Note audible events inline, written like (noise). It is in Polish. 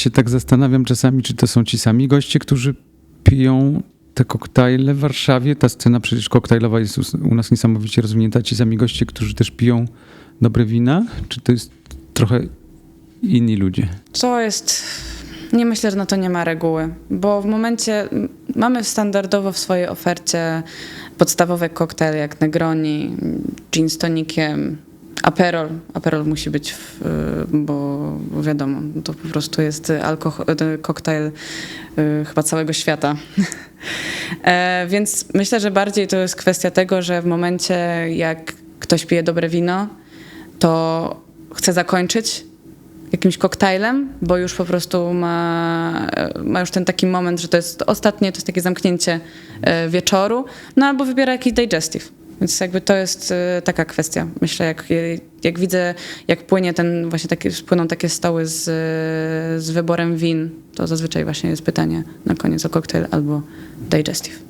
się tak zastanawiam czasami, czy to są ci sami goście, którzy piją te koktajle w Warszawie. Ta scena przecież koktajlowa jest u nas niesamowicie rozwinięta. Ci sami goście, którzy też piją dobre wina? Czy to jest trochę inni ludzie? To jest. Nie myślę, że na to nie ma reguły, bo w momencie mamy standardowo w swojej ofercie podstawowe koktajle jak Negroni, gin z tonikiem, Aperol. Aperol musi być, w, y, bo, wiadomo, to po prostu jest alkohol, y, koktajl y, chyba całego świata. (laughs) E, Więc myślę, że bardziej to jest kwestia tego, że w momencie jak ktoś pije dobre wino, to chce zakończyć jakimś koktajlem, bo już po prostu ma, ma już ten taki moment, że to jest ostatnie, to jest takie zamknięcie e, wieczoru, no albo wybiera jakiś digestive. Więc jakby to jest e, taka kwestia. Myślę, jak, jak widzę, jak płynie ten, właśnie takie, płyną takie stoły z, z wyborem win, to zazwyczaj właśnie jest pytanie na koniec o koktajl albo digestive.